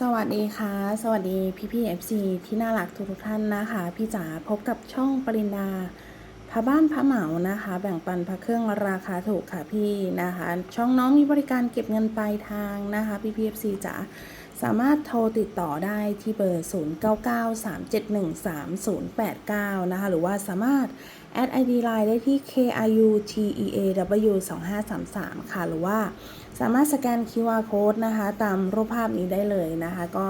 สวัสดีค่ะ สวัสดีพี่พี่ FC ที่น่ารักทุกทุกท่านนะคะ พี่จ๋าพบกับช่องปรินดาพระบ้านพระเหมานะคะ แบ่งปันพระเครื่องราคาถูกค่ะพี่นะคะ ช่องน้องมีบริการเก็บเงินปลายทางนะคะพี่พี่ FC จ๋าสามารถโทรติดต่อได้ที่เบอร์ 0993713089 นะคะ หรือว่าสามารถแอด ID Line ได้ที่ KRUTEAW 2533 ค่ะ หรือว่า สามารถสแกน QR Code นะคะ ตามรูปภาพนี้ได้เลยนะคะ ก็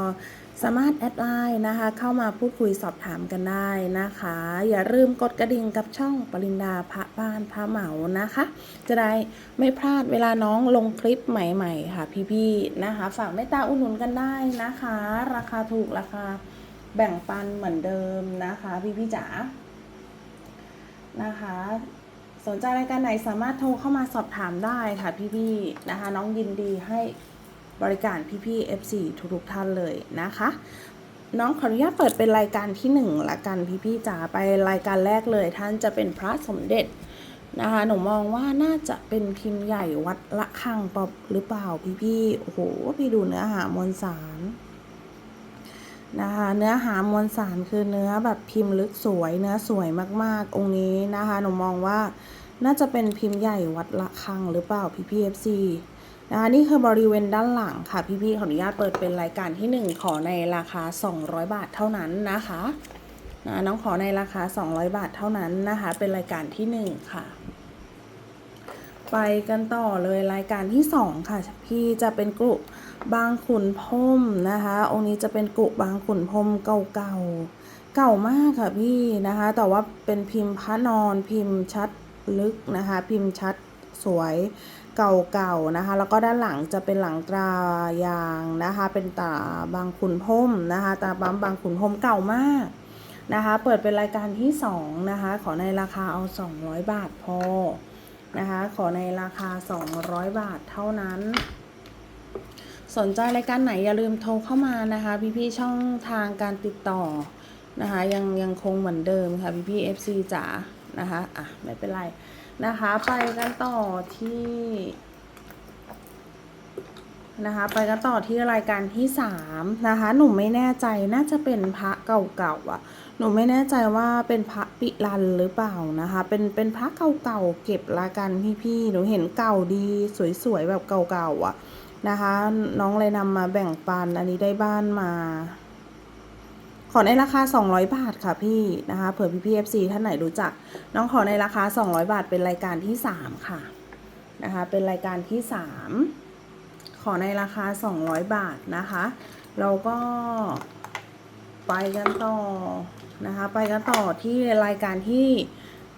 สามารถแอดไลน์นะคะ เข้ามาพูดคุยสอบถามกันได้นะคะ อย่าลืมกดกระดิ่งกับช่องปรินดาพระบ้านพระเหมานะคะ จะได้ไม่พลาดเวลาน้องลงคลิปใหม่ๆ ค่ะพี่ๆนะคะ ฝากเมตตาอุดหนุนกันได้นะคะ ราคาถูกราคาแบ่งปันเหมือนเดิมนะคะ พี่ๆจ๋านะคะ สนใจรายการไหนสามารถโทรเข้ามาสอบถามได้ค่ะพี่ๆนะคะ น้องยินดีให้บริการพี่ๆ FC ทุกๆท่านเลยนะคะ น้องขออนุญาตเปิดเป็นรายการที่หนึ่งละกันพี่ๆจ๋าไปรายการแรกเลย ท่านจะเป็นพระสมเด็จนะคะหนูมองว่าน่าจะเป็นพิมพ์ใหญ่วัดละคังปอบหรือเปล่าพี่ๆโอ้โหพี่ดูเนื้อหามวลสาร นะคะ เนื้อหามวลสารคือเนื้อแบบพิมพ์ลึกสวย เนื้อสวยมากๆ องค์นี้นะคะหนูมองว่าน่าจะเป็นพิมพ์ใหญ่วัดละคังหรือเปล่าพี่พีเอฟซีนะคะนี่คือบริเวณด้านหลังค่ะ พี่ๆขออนุญาตเปิดเป็นรายการที่ 1 ขอในราคา 200 บาทเท่านั้นนะคะนะน้องขอในราคา 200 บาทเท่านั้นนะคะ เป็นรายการที่ 1 ค่ะ ไปกันต่อเลยรายการที่2ค่ะ พี่จะเป็นกลุ่มบางขุนพรมนะคะ องค์นี้จะเป็นกุบางขุนพรมเก่าๆเก่ามากค่ะพี่นะคะ แต่ว่าเป็นพิมพ์พระนอนพิมพ์ชัดลึกนะคะ พิมพ์ชัดสวยเก่าๆนะคะ แล้วก็ด้านหลังจะเป็นหลังตรายางนะคะ เป็นตาบางขุนพรมนะคะ ตาปั๊มบางขุนพรมเก่ามากนะคะ เปิดเป็นรายการที่สองนะคะ ขอในราคาเอา 200 บาทพอ นะคะ ขอในราคา 200 บาทเท่านั้น สนใจรายการไหนอย่าลืมโทรเข้ามานะคะ พี่ๆช่องทางการติดต่อนะคะ ยังยังคงเหมือนเดิมค่ะ พี่ๆ FC จ๋านะคะอะไม่เป็นไรนะคะ ไปกันต่อที่นะคะไปกันต่อที่รายการที่สามนะคะ หนูไม่แน่ใจน่าจะเป็นพระเก่าๆอะ หนูไม่แน่ใจว่าเป็นพระปิรันหรือเปล่านะคะ เป็นเป็นพระเก่าๆเก็บละกันพี่ๆหนูเห็นเก่าดีสวยๆแบบเก่าๆอะนะคะ น้องเลยนำมาแบ่งปันอันนี้ได้บ้านมาขอในราคา 200 บาทค่ะพี่นะคะเผื่อพี่พี่เอฟซีท่านไหนรู้จัก น้องขอในราคา 200 บาทเป็นรายการที่ 3 ค่ะนะคะ เป็นรายการที่ 3 ขอในราคา 200 บาทนะคะ เราก็ไปกันต่อ นะคะ ไปกันต่อที่รายการที่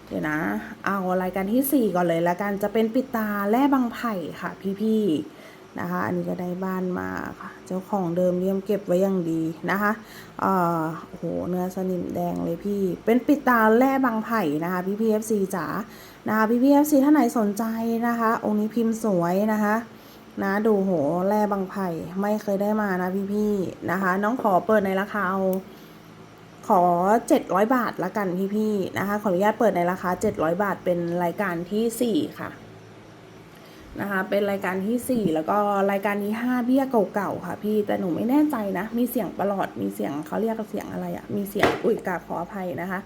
เดี๋ยวนะ เอารายการที่ 4 ก่อนเลยละกันจะเป็นปิดตาแร่บางไผ่ค่ะ พี่ๆนะคะ อันนี้ก็ได้บ้านมาค่ะ เจ้าของเดิมเลี่ยมเก็บไว้อย่างดีนะคะเอ่อโอ้โหเนื้อสนิมแดงเลยพี่ เป็นปิดตาแร่บางไผ่นะคะพี่พีเอฟซีจ๋านะคะพี่พีเอฟซีท่านไหนสนใจนะคะ องค์นี้พิมพ์สวยนะคะนะดูโหแร่บางไผ่ไม่เคยได้มานะพี่ๆนะคะ น้องขอเปิดในราคาเอา ขอ 700 บาทละกันพี่ๆนะคะ ขออนุญาตเปิดในราคา 700 บาทเป็นรายการทีสี่ 4 ค่ะนะคะเป็นรายการที่ 4 แล้วก็รายการที่ 5 เบี้ยเก่าๆค่ะ พี่แต่หนูไม่แน่ใจนะ มีเสียงประหลอดมีเสียงเขาเรียกเสียงอะไรอะ่ะมีเสียงอุ้ยกาขออภัยนะคะ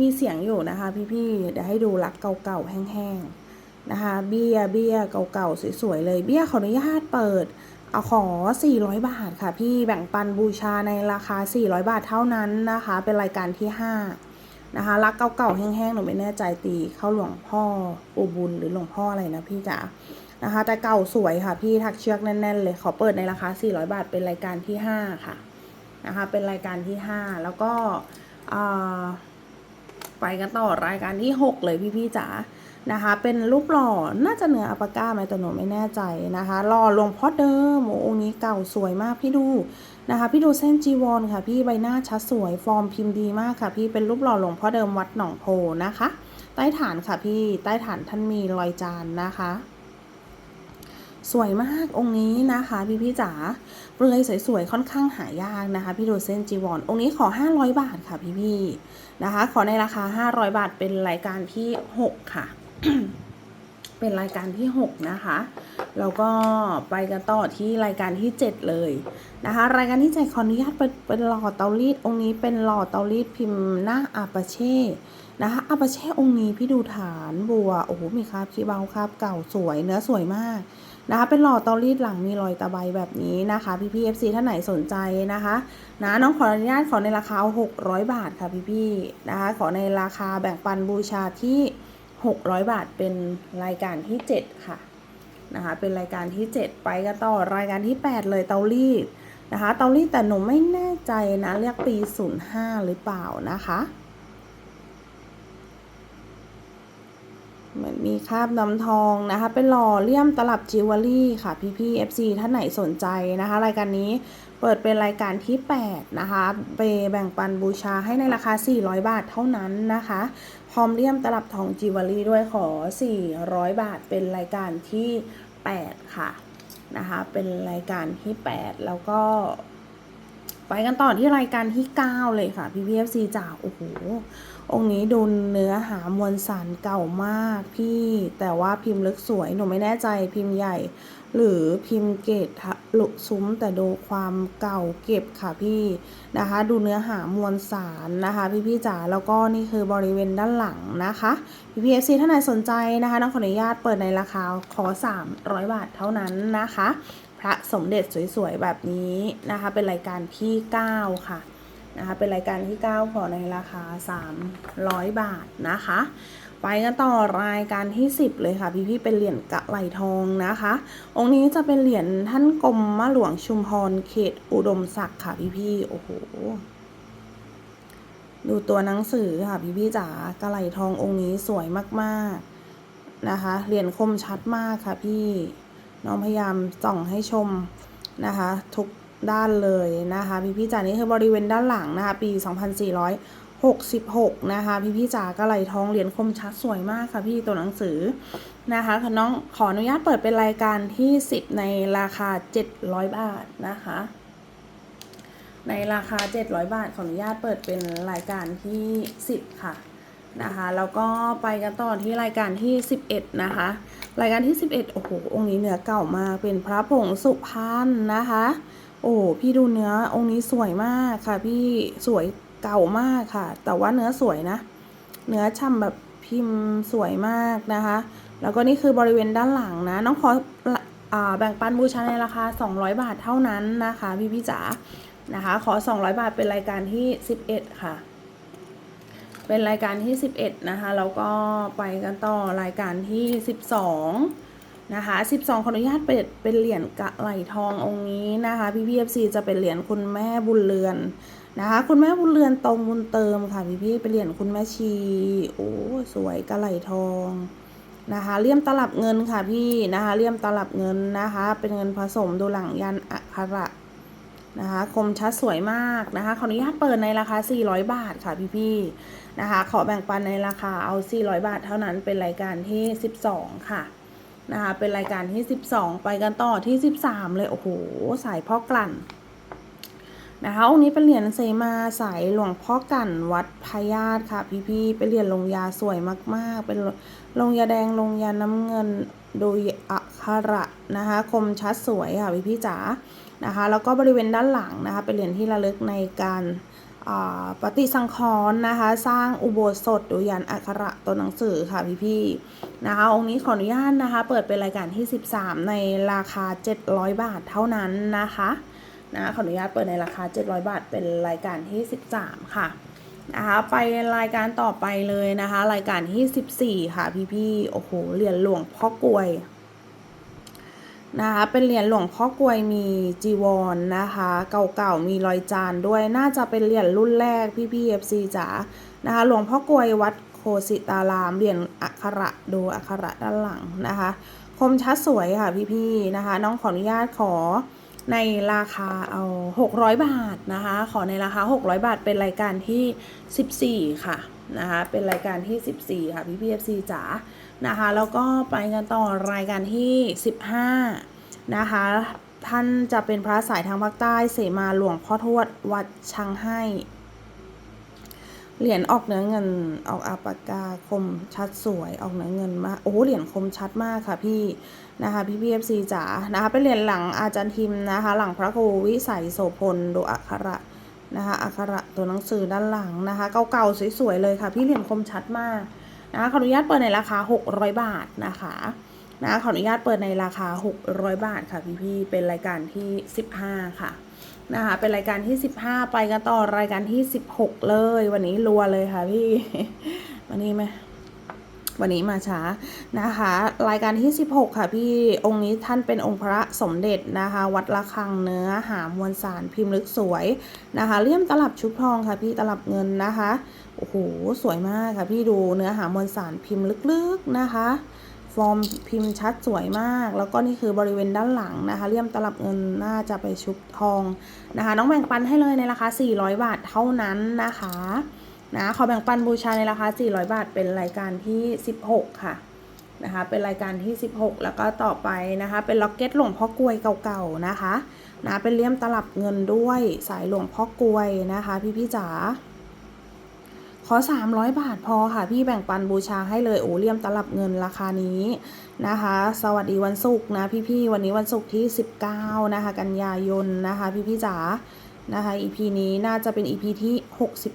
มีเสียงอยู่นะคะ พี่ๆเดี๋ยวให้ดูลักเก่าๆแห้งๆนะคะ เบี้ยเบี้ยเก่าๆสวยๆเลยเบี้ยขออนุญาตเปิด เอาขอ 400 บาทค่ะ พี่แบ่งปันบูชาในราคา 400 บาทเท่านั้นนะคะ เป็นรายการที่ 5 นะคะ รักเก่าๆแห้งๆหนูไม่แน่ใจตีเข้าหลวงพ่ออุบุญหรือหลวงพ่ออะไรนะพี่จ๋านะคะแต่เก่าสวยค่ะ พี่ทักเชือกแน่นๆเลยขอเปิดในราคา 400 บาทเป็นรายการที่ 5 ค่ะนะคะ เป็นรายการที่ 5 แล้วก็ไปกันต่อรายการที่ 6 เลยพี่ๆจ๋า นะคะ เป็นรูปหล่อ น่าจะเหนืออัปปาก้าไหมแต่หนูไม่แน่ใจนะคะหล่อหลวงพ่อเดิมโอ้องค์นี้เก่าสวยมากพี่ดูนะคะ พี่ดูเส้นจีวรค่ะ พี่ใบหน้าชัดสวย ฟอร์มพิมพ์ดีมากค่ะ พี่เป็นรูปหล่อหลวงพ่อเดิมวัดหนองโพนะคะ ใต้ฐานค่ะพี่ ใต้ฐานท่านมีรอยจานนะคะสวยมากองค์นี้นะคะพี่พี่จ๋าเปลือยสวยๆค่อนข้างหายากนะคะ พี่ดูเส้นจีวรองค์นี้ขอ 500 บาทค่ะพี่พี่นะคะ ขอในราคา 500 บาทเป็นรายการที่ 6 ค่ะ เป็นรายการที่ 6 นะคะแล้วก็ไปกันต่อที่รายการที่ 7 เลยนะคะ รายการที่7ขออนุญาตเป็นเป็นหล่อเตารีดองค์นี้เป็นหล่อเตารีดพิมพ์หน้าอาปาเช่นะคะอาปาเช่องค์นี้พี่ดูฐานบัวโอ้โหมีคราบขี้เบาคราบเก่าสวยเนื้อสวยมากนะคะเป็นหล่อเตารีดหลังมีรอยตะไบแบบนี้นะคะ พี่พี่เอฟซีท่านไหนสนใจนะคะ นะน้องขออนุญาตขอในราคา 600 บาทค่ะพี่พี่ๆนะคะขอในราคาแบ่งปันบูชาที่ 600 บาทเป็นรายการที่ 7 ค่ะนะคะเป็นรายการที่ 7 ไปกันต่อรายการที่ 8 เลยเตารีดนะคะเตารีดแต่หนูไม่แน่ใจนะเรียกปี 05 หรือเปล่านะคะเหมือนมีคราบน้ำทองนะคะ เป็นหล่อเลี่ยมตลับจิวเวลรี่ค่ะพี่พี่ FC ท่านไหนสนใจนะคะ รายการนี้ เปิดเป็นรายการที่ 8 นะคะไปแบ่งปันบูชาให้ในราคา 400 บาทเท่านั้นนะคะพร้อมเลี่ยมตลับทองจิวเวลรี่ด้วยขอ 400 บาทเป็นรายการที่ 8 ค่ะนะคะเป็นรายการที่ 8 แล้วก็ ไปกันต่อที่รายการที่ 9 เลยค่ะพี่พีเอฟซีจากโอ้โห องค์นี้ดูเนื้อหามวลสารเก่ามากพี่ แต่ว่าพิมพ์ลึกสวย หนูไม่แน่ใจพิมพ์ใหญ่ หรือพิมพ์เกตทะลุซุ้มแต่ดูความเก่าเก็บค่ะพี่นะคะ ดูเนื้อหามวลสารนะคะ พี่พี่จ๋าแล้วก็นี่คือบริเวณด้านหลังนะคะพี่พีเอฟซีท่านไหนสนใจนะคะน้องขออนุญาตเปิดในราคาขอ 300 บาทเท่านั้นนะคะ ระสมเด็จสวยๆแบบนี้นะคะ เป็นรายการที่ 9 ค่ะนะคะเป็นรายการที่ 9 ขอในราคา 300 บาทนะคะ ไปกันต่อรายการที่ 10 เลยค่ะ พี่ๆเป็นเหรียญกะไหลทองนะคะ องค์นี้จะเป็นเหรียญท่านกรมมะหลวงชุมพรเขตอุดมศักดิ์ค่ะพี่ๆโอ้โหดูตัวหนังสือค่ะพี่ๆจ๋ากะไหลทององค์นี้สวยมากๆนะคะเหรียญคมชัดมากค่ะพี่ น้องพยายามส่องให้ชมนะคะ ทุกด้านเลยนะคะพี่พี่จ๋านี่คือบริเวณด้านหลังนะคะ ปี 2466 นะคะ พี่พี่จ๋ากระไหลทองเหรียญคมชัดสวยมากค่ะพี่ตัวหนังสือนะคะน้องขออนุญาตเปิดเป็นรายการที่ 10 ในราคา 700 บาทนะคะ ในราคา 700 บาทขออนุญาตเปิดเป็นรายการที่ 10 ค่ะ นะคะแล้วก็ไปกันต่อที่รายการที่ 11 นะคะ รายการที่ 11โอ้โหองค์นี้เนื้อเก่ามากเป็นพระผงสุพรรณนะคะ โอ้พี่ดูเนื้อองค์นี้สวยมากค่ะ พี่สวยเก่ามากค่ะ แต่ว่าเนื้อสวยนะ เนื้อช่ำแบบพิมพ์สวยมากนะคะ แล้วก็นี่คือบริเวณด้านหลังนะน้องขออแบ่งปันบูชาในราคา 200 บาทเท่านั้นนะคะ พี่พี่จ๋านะคะ ขอ 200 บาทเป็นรายการที่ 11 ค่ะ เป็นรายการที่ 11 นะคะ แล้วก็ไปกันต่อรายการที่ 12 นะคะ 12 ขออนุญาตเป็นเป็นเหรียญกะไหลทององค์นี้นะคะพี่พีเอฟซีจะเป็นเหรียญคุณแม่บุญเรือนนะคะ คุณแม่บุญเรือนตรงบุญเติมค่ะพี่พี่เป็นเหรียญคุณแม่ชีโอ้สวยกะไหลทองนะคะเลี่ยมตลับเงินค่ะพี่นะคะเลี่ยมตลับเงินนะคะ เป็นเงินผสมดูหลังยันอักขระ นะคะคมชัดสวยมากนะคะขออนุญาตเปิดในราคา 400 บาทค่ะพี่ๆนะคะ ขอแบ่งปันในราคาเอา 400 บาทเท่านั้นเป็นรายการที่ 12 ค่ะนะคะเป็นรายการที่ 12 ไปกันต่อที่ 13 เลยโอ้โหสายพ่อกลั่นนะคะองค์นี้เป็นเหรียญเซมาสายหลวงพ่อกั่นวัดพญาตค่ะ พี่ๆเป็นเหรียญลงยาสวยมากๆ เป็นลงยาแดงลงยาน้ำเงินโดยอักขระนะคะคมชัดสวยค่ะพี่ๆจ๋า นะคะแล้วก็บริเวณด้านหลังนะคะเป็นเหรียญที่ระลึกในการปฏิสังขรณ์นะคะ สร้างอุโบสถดยยันอักขระตัวหนังสือค่ะพี่ๆนะคะองค์นี้ขออนุญาตนะคะ เปิดเป็นรายการที่ 13 ในราคา 700 บาทเท่านั้นนะคะนะขออนุญาตเปิดในราคา 700 บาท เป็นรายการที่ 13 ค่ะนะคะไปรายการต่อไปเลยนะคะ รายการที่ 14 ค่ะพี่ๆโอ้โหเหรียญหลวงพ่อกลวย นะคะเป็นเหรียญหลวงพ่อกลวยมีจีวรนนะคะ เก่าๆมีรอยจานด้วยน่าจะเป็นเหรียญรุ่นแรกพี่พี่เอฟซีจ๋านะคะหลวงพ่อกลวยวัดโคสิตารามเหรียญอักขระดูอักขระด้านหลังนะคะ คมชัดสวยค่ะพี่พี่นะคะ น้องขออนุญาตขอในราคาเอา 600 บาทนะคะ ขอในราคา 600 บาทเป็นรายการที่ 14 ค่ะนะคะ เป็นรายการที่ 14 ค่ะพี่พี่เอฟซีจ๋า นะคะแล้วก็ไปกันต่อรายการที่ 15 นะคะ ท่านจะเป็นพระสายทางภาคใต้เสมาหลวงพ่อทวดวัดชังให้ เหรียญออกเนื้อเงินออกอาปากาคมชัดสวยออกเนื้อเงินมากโอ้เหรียญคมชัดมากค่ะพี่นะคะพี่พีเอฟซีจ๋านะคะเป็นเหรียญหลังอาจารย์ทิมนะคะ หลังพระครูวิสัยโสพลดูอักขระนะคะอักขระตัวหนังสือด้านหลังนะคะ เก่าๆสวยๆเลยค่ะ พี่เหรียญคมชัดมาก นะขออนุญาตเปิดในราคา 600 บาทนะคะนะขออนุญาตเปิดในราคา 600 บาทค่ะพี่ๆเป็นรายการที่ 15 ค่ะนะคะเป็นรายการที่ 15 ไปกันต่อรายการที่ 16 เลย วันนี้รัวเลยค่ะพี่วันนี้ไหมวันนี้มาช้านะคะ รายการที่ 16 ค่ะพี่องค์นี้ท่านเป็นองค์พระสมเด็จนะคะ วัดระฆังเนื้อหามวลสารพิมพ์ลึกสวยนะคะเลี่ยมตลับชุบทองค่ะพี่ตลับเงินนะคะ โอ้โห สวยมากค่ะพี่ดูเนื้อหามวลสารพิมพ์ลึกๆนะคะ ฟอร์มพิมพ์ชัดสวยมาก แล้วก็นี่คือบริเวณด้านหลังนะคะ เลี่ยมตลับเงินน่าจะไปชุบทองนะคะ น้องแบ่งปันให้เลยในราคา 400 บาทเท่านั้นนะคะนะขอแบ่งปันบูชาในราคา 400 บาท เป็นรายการที่ 16 ค่ะนะคะเป็นรายการที่ 16 แล้วก็ต่อไปนะคะเป็นล็อกเก็ตหลวงพ่อกลวยเก่าๆนะคะนะเป็นเลี่ยมตลับเงินด้วยสายหลวงพ่อกลวยนะคะ พี่ๆจ๋า ขอ 300 บาทพอค่ะ พี่แบ่งปันบูชาให้เลย โอ้เลี่ยมตลับเงินราคานี้นะคะ สวัสดีวันศุกร์นะพี่ๆวันนี้วันศุกร์ที่ 19 นะคะ กันยายนนะคะ พี่ๆจ๋านะคะ EP นี้น่าจะเป็น EP ที่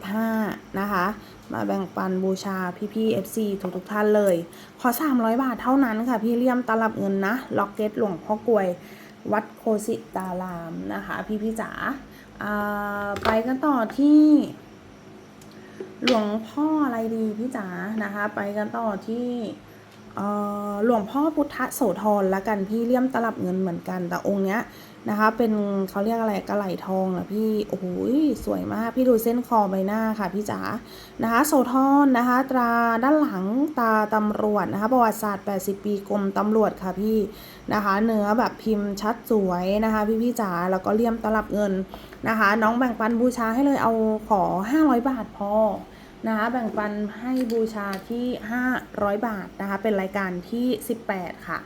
65 นะคะ มาแบ่งปันบูชาพี่ๆ FC ทุกๆท่านเลย ขอ 300 บาทเท่านั้นค่ะ พี่เลี่ยมตลับเงินนะ ล็อกเก็ตหลวงพ่อกลวย วัดโคสิตารามนะคะ พี่ๆจ๋าอ่าไปกันต่อที่ หลวงพ่ออะไรดีพี่จ๋านะคะ ไปกันต่อที่หลวงพ่อพุทธโสธรละกันพี่เลี่ยมตลับเงินเหมือนกัน แต่องค์เนี้ยนะคะ เป็นเขาเรียกอะไรกระไหลทองนะพี่โอ้โหสวยมากพี่ดูเส้นคอใบหน้าค่ะพี่จ๋านะคะโสธรนะคะ ตราด้านหลังตาตำรวจนะคะ ประวัติศาสตร์ 80 ปีกรมตำรวจค่ะพี่นะคะ เนื้อแบบพิมพ์ชัดสวยนะคะ พี่พี่จ๋าแล้วก็เลี่ยมตลับเงินนะคะ น้องแบ่งปันบูชาให้เลยเอาขอ 500 บาทพอ นะคะแบ่งปันให้บูชาที่ 500 บาทนะคะเป็นรายการที่ 18 ค่ะ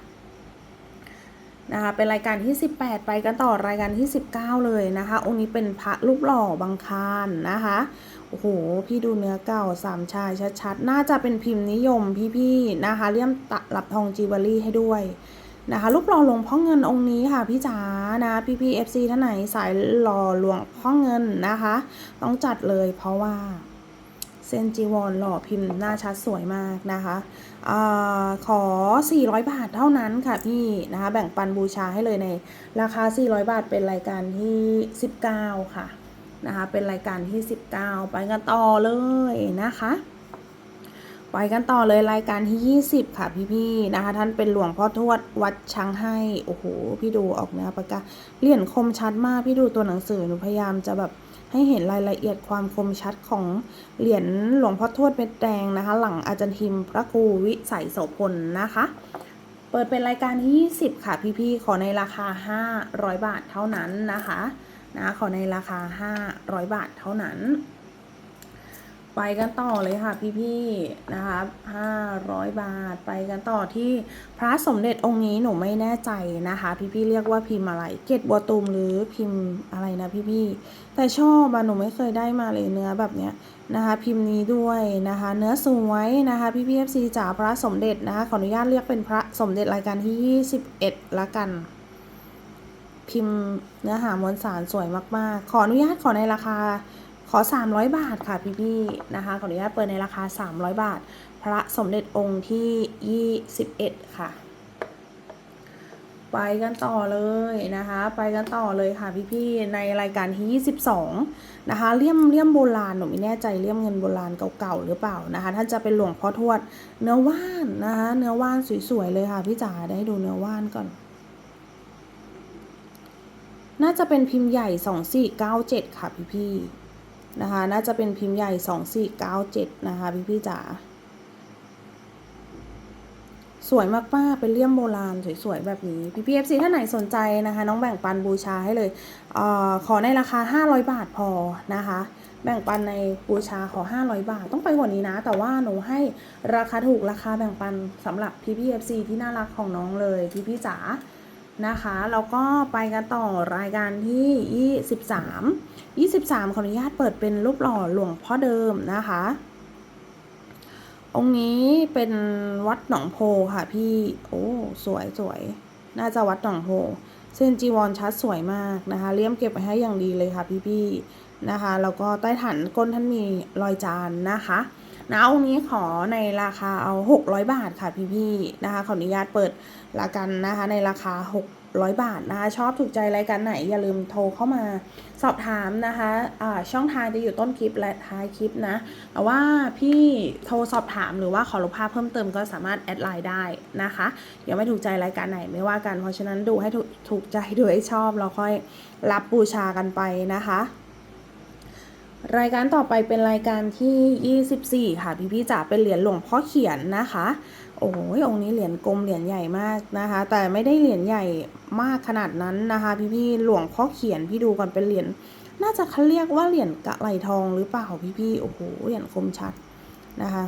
นะคะเป็นรายการที่ 18 ไปกันต่อรายการที่ 19 เลยนะคะ องค์นี้เป็นพระรูปหล่อบางคานนะคะโอ้โหพี่ดูเนื้อเก่าสามชายชัดๆ น่าจะเป็นพิมพ์นิยมพี่ๆนะคะเลี่ยมตะหลับทองจีวารี่ให้ด้วยนะคะรูปหล่อหลวงพ่อเงินองค์นี้ค่ะพี่จ๋านะพี่พีเอฟซีท่านไหนสายหล่อหลวงพ่อเงินนะคะ ต้องจัดเลยเพราะว่า เส้นจีวรหล่อพิมพ์หน้าชัดสวยมากนะคะอขอ 400 บาทเท่านั้นค่ะพี่นะคะแบ่งปันบูชาให้เลยในราคา 400 บาทเป็นรายการที่ 19 ค่ะนะคะเป็นรายการที่ 19 ไปกันต่อเลยนะคะไปกันต่อเลยรายการที่ 20 ค่ะพี่ๆนะคะ ท่านเป็นหลวงพ่อทวดวัดช้างให้โอ้โหพี่ดูออกเนื้อปากกาเหรียญคมชัดมากพี่ดูตัวหนังสือหนูพยายามจะแบบ ให้เห็นรายละเอียดความคมชัดของเหรียญหลวงพ่อทวดเม็ดแดงนะคะ หลังอาจารย์ทิมพระครูวิสัยโสพลนะคะ เปิดเป็นรายการที่ 20 ค่ะพี่ๆขอในราคา 500 บาทเท่านั้นนะคะนะขอในราคา 500 บาทเท่านั้น ไปกันต่อเลยค่ะพี่ๆนะคะ500บาท ไปกันต่อที่พระสมเด็จองค์นี้หนูไม่แน่ใจนะคะ พี่ๆเรียกว่าพิมพ์อะไร เกตบัวตูมหรือพิมพ์อะไรนะพี่ๆแต่ชอบอะหนูไม่เคยได้มาเลยเนื้อแบบเนี้ยนะคะ พิมพ์นี้ด้วยนะคะ เนื้อสวยนะคะพี่พี่เอฟซีจ๋าพระสมเด็จนะคะขออนุญาตเรียกเป็นพระสมเด็จรายการที่ 21 ละกันพิมพ์เนื้อหามวลสารสวยมาก ๆ ขออนุญาตขอในราคา ขอ 300 บาทค่ะพี่ๆนะคะขออนุญาตเปิดในราคา 300 บาท พระสมเด็จองค์ที่ 21 ค่ะ ไปกันต่อเลยนะคะ ไปกันต่อเลยค่ะพี่ๆในรายการที่ 22 นะคะเลี่ยมเลี่ยมโบราณหนูไม่แน่ใจเลี่ยมเงินโบราณเก่าๆหรือเปล่านะคะท่านจะเป็นหลวงพ่อทวดเนื้อว่านนะคะเนื้อว่านสวยๆเลยค่ะพี่จ๋าได้ดูเนื้อว่านก่อนน่าจะเป็นพิมพ์ใหญ่ 2497 ค่ะพี่ๆ นะคะ น่าจะเป็นพิมพ์ใหญ่ 2497 นะคะ พี่ๆจ๋า สวยมาก ๆ เป็นเลี่ยมโบราณ สวย ๆ แบบนี้ พี่พีเอฟซีท่านไหนสนใจนะคะ น้องแบ่งปันบูชาให้เลยเออขอในราคา 500 บาทพอนะคะ แบ่งปันในบูชาขอ 500 บาท ต้องไปกว่านี้นะ แต่ว่าหนูให้ราคาถูกราคาแบ่งปันสำหรับพี่พีเอฟซีที่น่ารักของน้องเลย พี่พี่จ๋า นะคะแล้วก็ไปกันต่อรายการที่ 23 23 ขออนุญาตเปิดเป็นรูปหล่อหลวงพ่อเดิมนะคะ องค์นี้เป็นวัดหนองโพค่ะพี่ โอ้สวยสวย น่าจะวัดหนองโพ เส้นจีวรชัดสวยมากนะคะ เลี่ยมเก็บไว้ให้อย่างดีเลยค่ะพี่ๆนะคะ แล้วก็ใต้ฐานก้นท่านมีรอยจานนะคะ นะองค์นี้ขอในราคาเอา 600 บาทค่ะพี่ๆนะคะขออนุญาตเปิดละกันนะคะในราคา 600 บาทนะคะชอบถูกใจรายการไหนอย่าลืมโทรเข้ามาสอบถามนะคะะช่องทางจะอยู่ต้นคลิปและท้ายคลิปนะแต่ว่าพี่โทรสอบถามหรือว่าขอรูปภาพเพิ่มเติมก็สามารถแอดไลน์ได้นะคะยังไม่ถูกใจรายการไหนไม่ว่ากันเพราะฉะนั้นดูให้ถูกถูกใจดูให้ชอบเราค่อยรับบูชากันไปนะคะ รายการต่อไปเป็นรายการที่ 24 ค่ะ พี่พี่ๆจ๋าเป็นเหรียญหลวงพ่อเขียนนะคะ โอ้ยองค์นี้เหรียญกลมเหรียญใหญ่มากนะคะ แต่ไม่ได้เหรียญใหญ่มากขนาดนั้นนะคะ พี่พี่ๆหลวงพ่อเขียนพี่ดูก่อนเป็นเหรียญน่าจะเขาเรียกว่าเหรียญกะไหลทองหรือเปล่าพี่พี่ๆโอ้โหเหรียญคมชัดนะคะ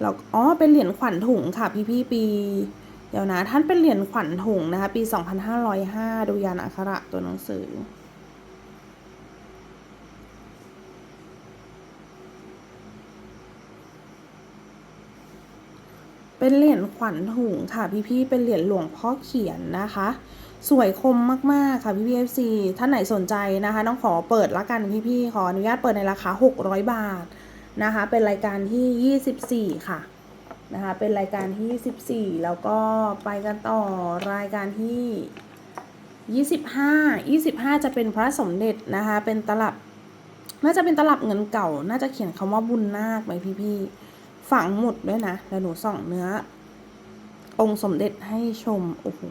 แล้วอ๋อเป็นเหรียญขวัญถุงค่ะ พี่พี่ๆปีเดี๋ยวนะท่านเป็นเหรียญขวัญถุงนะคะ ปี 2505 ดูยานอักขระตัวหนังสือ เป็นเหรียญขวัญถุงค่ะพี่ๆเป็นเหรียญหลวงพ่อเขียนนะคะ สวยคมมากๆค่ะพี่พีเอฟซีท่านไหนสนใจนะคะต้องขอเปิดละกันพี่ๆขออนุญาตเปิดในราคา 600 บาทนะคะ เป็นรายการที่ 24 ค่ะนะคะเป็นรายการที่ 24 แล้วก็ไปกันต่อรายการที่ 25 25 จะเป็นพระสมเด็จนะคะเป็นตลับ น่าจะเป็นตลับเงินเก่า น่าจะเขียนคำว่าบุญนาคไหมพี่ๆ ฝังหมุดด้วยนะแล้วหนูส่องเนื้อ องค์สมเด็จให้ชม โอ้โห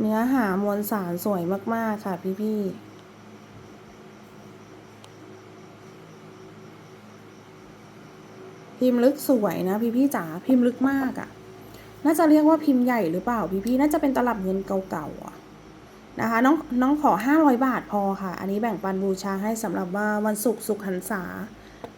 เนื้อหามวลสารสวยมาก ๆ ค่ะพี่ๆพิมพ์ลึกสวยนะพี่ๆจ๋าพิมพ์ลึกมากอะ่ะ น่าจะเรียกว่าพิมพ์ใหญ่หรือเปล่าพี่ๆน่าจะเป็นตลับเงินเก่าๆอะ นะคะ น้องน้องขอ 500 บาทพอค่ะ อันนี้แบ่งปันบูชาให้สำหรับว่าวันศุกร์สุขหันษา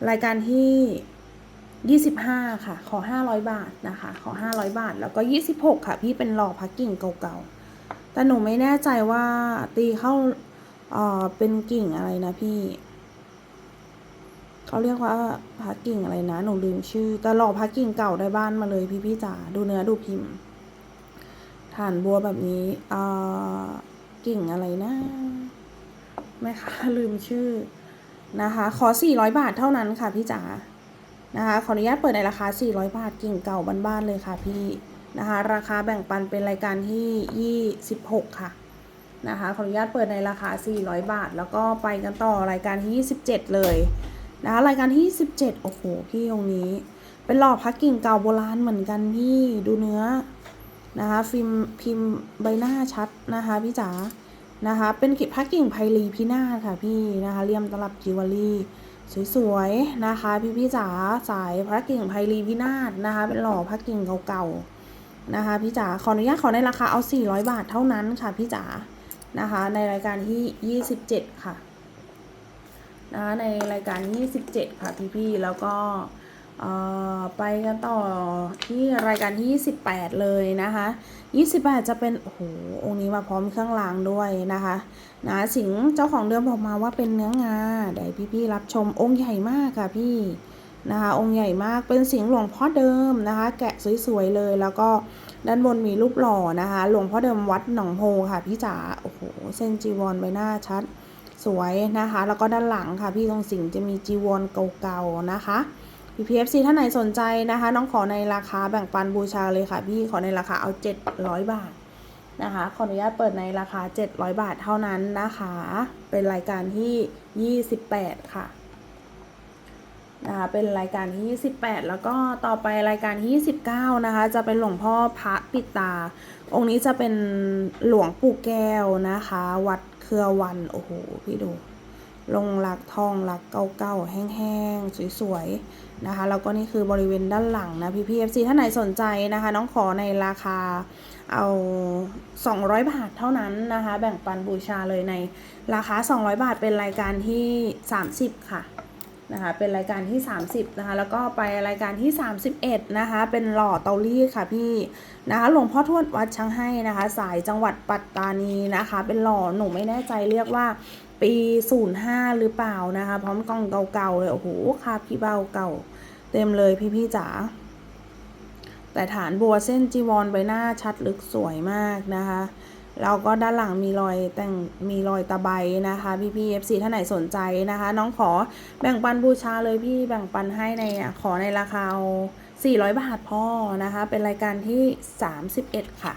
รายการที่ 25 ค่ะ ขอ 500 บาทนะคะ ขอ 500 บาท แล้วก็ 26 ค่ะ พี่เป็นหล่อพักกิ่งเก่าๆ แต่หนูไม่แน่ใจว่าตีเข้าเอ่อเป็นกิ่งอะไรนะพี่เขาเรียกว่าพักกิ่งอะไรนะ หนูลืมชื่อ แต่หล่อพักกิ่งเก่าได้บ้านมาเลยพี่พี่ๆจ๋าดูเนื้อดูพิมพ์ฐานบัวแบบนี้เอ่อ กิ่งอะไรนะแม่คะลืมชื่อนะคะ ขอ 400 บาทเท่านั้นค่ะพี่จ๋านะคะ ขออนุญาตเปิดในราคา 400 บาทกิ่งเก่าบ้านๆเลยค่ะพี่นะคะ ราคาแบ่งปันเป็นรายการที่ 26 ค่ะนะคะ ขออนุญาตเปิดในราคา 400 บาท แล้วก็ไปกันต่อรายการที่ 27 เลยนะคะรายการที่ 27 โอ้โห พี่ตรงนี้ เป็นหล่อพักกิ่งเก่าโบราณเหมือนกันพี่ ดูเนื้อ นะคะฟิล์มพิมพ์ใบหน้าชัดนะคะพี่จ๋านะคะ เป็นกิจพักกิ่งไพลีพินาค่ะพี่นะคะเลี่ยมตลับจิวเวลรี่สวยๆนะคะพี่พี่จ๋าสายพักกิ่งไพลีพินาศนะคะ เป็นหล่อพักกิ่งเก่าๆนะคะพี่จ๋าขออนุญาตขอในราคาเอา 400 บาทเท่านั้นค่ะพี่จ๋านะคะ ในรายการที่ 27 ค่ะนะคะในรายการที่27 ค่ะพี่พี่แล้วก็ ไปกันต่อที่รายการที่ 28 เลยนะคะ 28 จะเป็น โอ้โห องค์นี้มาพร้อมเครื่องรางด้วยนะคะนะสิงเจ้าของเดิมบอกมาว่าเป็นเนื้องาเดี๋ยวพี่ๆรับชมองค์ใหญ่มากค่ะพี่นะคะ องค์ใหญ่มากเป็นสิงหลวงพ่อเดิมนะคะ แกะสวยๆเลยแล้วก็ด้านบนมีรูปหล่อนะคะ หลวงพ่อเดิมวัดหนองโพค่ะพี่จ๋าโอ้โหเส้นจีวรใบหน้าชัดสวยนะคะ แล้วก็ด้านหลังค่ะพี่ตรงสิงจะมีจีวรเก่าๆนะคะ PPFC ท่านไหนสนใจนะคะ น้องขอในราคาแบ่งปันบูชาเลยค่ะ พี่ขอในราคาเอา 700 บาทนะคะ ขออนุญาตเปิดในราคา 700 บาทเท่านั้นนะคะ เป็นรายการที่ 28 ค่ะนะคะเป็นรายการที่ 28 แล้วก็ต่อไปรายการที่ 29 นะคะ จะเป็นหลวงพ่อพระปิตา องค์นี้จะเป็นหลวงปู่แก้วนะคะ วัดเครือวัน โอ้โห พี่ดู ลงหลักทองหลักเก่าๆแห้งๆ สวยๆ นะคะแล้วก็นี่คือบริเวณด้านหลังนะพี่พีเอฟซีท่านไหนสนใจนะคะ น้องขอในราคาเอา 200 บาทเท่านั้นนะคะ แบ่งปันบูชาเลยในราคา 200 บาทเป็นรายการที่ 30 ค่ะนะคะเป็นรายการที่ 30นะคะแล้วก็ไปรายการที่ 31นะคะเป็นหล่อเตารีดค่ะพี่นะคะหลวงพ่อทวดวัดช้างให้นะคะ สายจังหวัดปัตตานีนะคะ เป็นหล่อหนูไม่แน่ใจเรียกว่า ปี 05 หรือเปล่านะคะ พร้อมกล้องเก่าๆเลย โอ้โหคาพี่เบาเก่า เต็มเลยพี่ๆจ๋าแต่ฐานบัวเส้นจีวรใบหน้าชัดลึกสวยมากนะคะแล้วก็ด้านหลังมีรอยแต่งมีรอยตะไบนะคะพี่พี่เอฟซีท่านไหนสนใจนะคะ น้องขอแบ่งปันบูชาเลยพี่แบ่งปันให้ในขอในราคาเอา400 บาทพ่อนะคะ เป็นรายการที่ 31 ค่ะ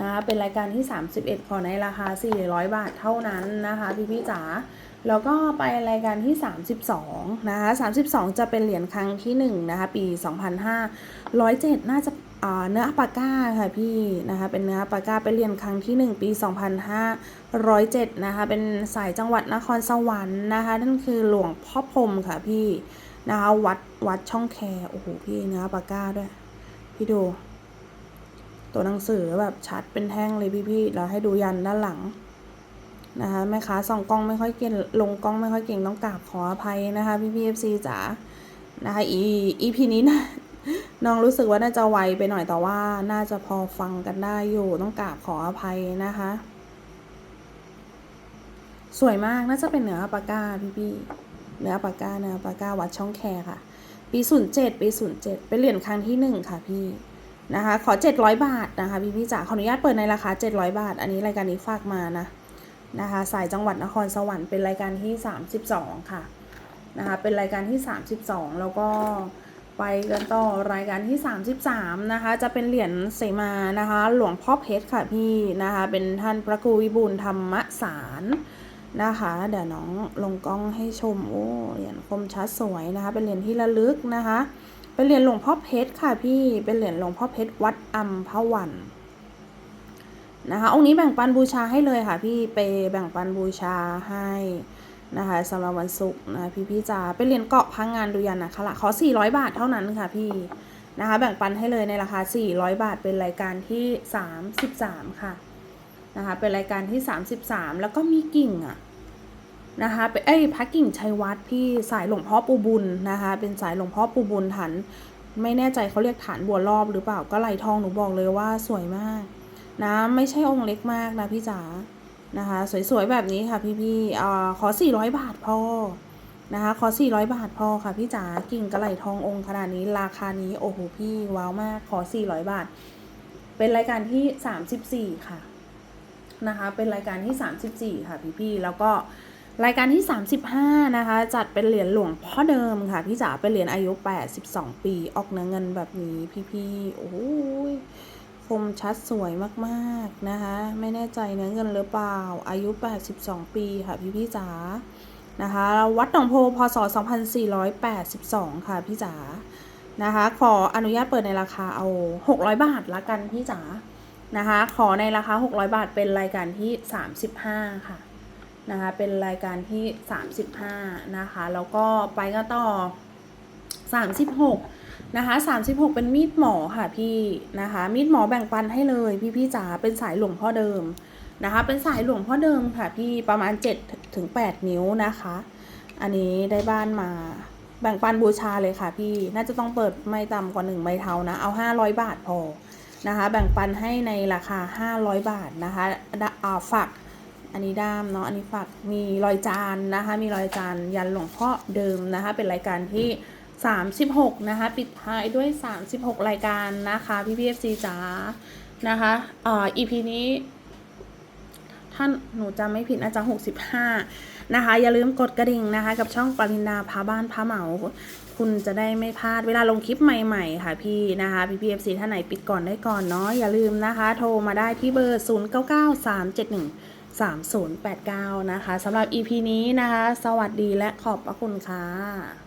นะคะเป็นรายการที่ 31 ขอในราคา 400 บาทเท่านั้นนะคะพี่พี่จ๋าแล้วก็ไปรายการที่ 32 นะคะ 32 จะเป็นเหรียญครั้งที่ 1 นะคะ ปี 2507 น่าจะเนื้อปาก้าค่ะพี่นะคะ เป็นเนื้อปาก้าเป็นเหรียญครั้งที่ 1 ปี 2507 นะคะ เป็นสายจังหวัดนครสวรรค์นะคะ นั่นคือหลวงพ่อพรมค่ะพี่นะคะ วัดวัดช่องแคโอ้โหพี่เนื้อปาก้าด้วย พี่ดู ตัวหนังสือแบบชัดเป็นแท่งเลยพี่ๆแล้วให้ดูยันด้านหลังนะคะแม่ค้าส่องกล้องไม่ค่อยเก่งลงกล้องไม่ค่อยเก่งต้องกราบขออภัยนะคะพี่พี่เอฟซีจ๋านะคะอีอีพีนี้นะน้องรู้สึกว่าน่าจะไวไปหน่อยแต่ว่าน่าจะพอฟังกันได้อยู่ต้องกราบขออภัยนะคะ สวยมากน่าจะเป็นเหนือปากาพี่พี่เหนือปากาเนื้อปากาวัดช่องแคค่ะ ปีศูนย์เจ็ดปีศูนย์เจ็ดเป็นเหรียญครั้งที่หนึ่งค่ะพี่ นะคะ ขอเจ็ดร้อยบาทนะคะพี่พี่จ๋าขออนุญาตเปิดในราคาเจ็ดร้อยบาท อันนี้รายการนี้ฝากมานะนะคะสายจังหวัดนครสวรรค์เป็นรายการที่ 32 ค่ะนะคะเป็นรายการที่ 32 แล้วก็ไปกันต่อรายการที่ 33 นะคะ จะเป็นเหรียญเสมานะคะ หลวงพ่อเพชรค่ะพี่นะคะ เป็นท่านพระครูวิบูลธรรมสารนะคะ เดี๋ยวน้องลงกล้องให้ชม โอ้เหรียญคมชัดสวยนะคะ เป็นเหรียญที่ระลึกนะคะ เป็นเหรียญหลวงพ่อเพชรค่ะพี่ เป็นเหรียญหลวงพ่อเพชรวัดอัมพวันนะคะองค์นี้แบ่งปันบูชาให้เลยค่ะพี่เปแบ่งปันบูชาให้นะคะสำหรับวันศุกร์นะพี่พี่จ๋าเป็นเหรียญเกาะพังงานดุยันนะคะละขอ 400 บาทเท่านั้นค่ะพี่นะคะแบ่งปันให้เลยในราคา 400 บาทเป็นรายการที่ 33 ค่ะนะคะเป็นรายการที่ 33 แล้วก็มีกิ่งอะ นะคะเป็นเอ้ยพระกิ่งชัยวัฒน์พี่สายหลวงพ่อปูบุญนะคะ เป็นสายหลวงพ่อปูบุญฐานไม่แน่ใจเขาเรียกฐานบัวรอบหรือเปล่าก็ไหลทองหนูบอกเลยว่าสวยมากนะไม่ใช่องค์เล็กมากนะพี่จ๋านะคะ สวยๆแบบนี้ค่ะพี่ๆอ่าขอ 400 บาทพอนะคะขอ 400 บาทพอค่ะพี่จ๋ากิ่งกระไหลทององค์ขนาดนี้ราคานี้โอ้โหพี่ว้าวมากขอ 400 บาท เป็นรายการที่ 34 ค่ะนะคะเป็นรายการที่ 34 ค่ะพี่ๆแล้วก็ รายการที่ 35 นะคะ จัดเป็นเหรียญหลวงพ่อเดิมค่ะ พี่จ๋าเป็นเหรียญอายุ 82 ปี ออกเนื้อเงินแบบนี้พี่ๆ โอ้ยคมชัดสวยมากๆนะคะ ไม่แน่ใจเนื้อเงินหรือเปล่า อายุ 82 ปีค่ะพี่พี่จ๋านะคะวัดหนองโพพศ 2482 ค่ะพี่จ๋านะคะ ขออนุญาตเปิดในราคาเอา 600 บาทละกันพี่จ๋านะคะ ขอในราคา 600 บาทเป็นรายการที่ 35 ค่ะ นะคะเป็นรายการที่ 35 นะคะ แล้วก็ไปก็ต่อ 36 นะคะ 36 เป็นมีดหมอค่ะพี่นะคะ มีดหมอแบ่งปันให้เลยพี่พี่จ๋าเป็นสายหลวงพ่อเดิมนะคะ เป็นสายหลวงพ่อเดิมค่ะพี่ประมาณ7ถึง8นิ้วนะคะ อันนี้ได้บ้านมาแบ่งปันบูชาเลยค่ะพี่น่าจะต้องเปิดไม่ต่ำกว่า1ใบเทานะ เอา 500 บาทพอนะคะ แบ่งปันให้ในราคา 500 บาทนะคะอ่าฝัก อันนี้ด้ามเนาะอันนี้ฝักมีรอยจานนะคะ มีรอยจานยันหลวงพ่อเดิมนะคะ เป็นรายการที่ 36 นะคะ ปิดท้ายด้วย 36 รายการนะคะพี่พีเอฟซีจ๋านะคะอ่อ EP นี้ท่านหนูจำไม่ผิดน่าจะ65 นะคะ อย่าลืมกดกระดิ่งนะคะ กับช่องปรินาพาบ้านพาเหมาคุณจะได้ไม่พลาดเวลาลงคลิปใหม่ๆ ค่ะพี่นะคะพี่พีเอฟซีท่านไหนปิดก่อนได้ก่อนเนาะอย่าลืมนะคะ โทรมาได้ที่เบอร์ 099371 3089 นะคะสำหรับ EP นี้นะคะ สวัสดีและขอบพระคุณค่ะ